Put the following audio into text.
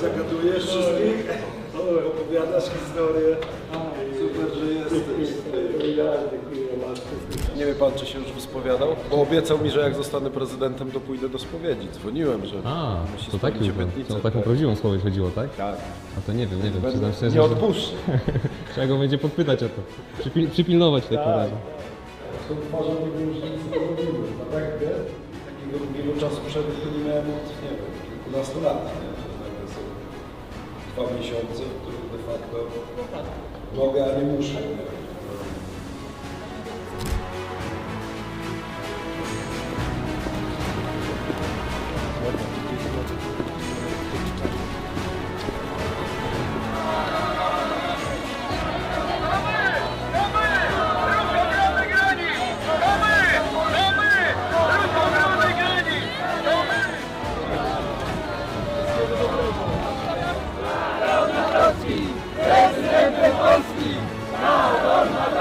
Zagadujesz wszystkich, opowiadasz historię. Super, że jesteś. Nie wie pan, czy się już wyspowiadał? Bo obiecał mi, że jak zostanę prezydentem, to pójdę do spowiedzi. Dzwoniłem, że A, musi to spełnić obietnicę. to taką prawdziwą spowiedź chodziło, tak? Tak. A to nie wiem, nie wiem, przyznam szczerze, Nie że odpuszczę. trzeba go będzie podpytać o to. Przypil, przypilnować w takim razie. To uważam, że już nic nie. A tak, nie? Takiego czasu przerwy to nie miałem od, nie wiem, kilkunastu lat. Nie? Nagle są dwa miesiące, w których de facto mogę, a nie muszę. Nie? Prezydent Polski! Karol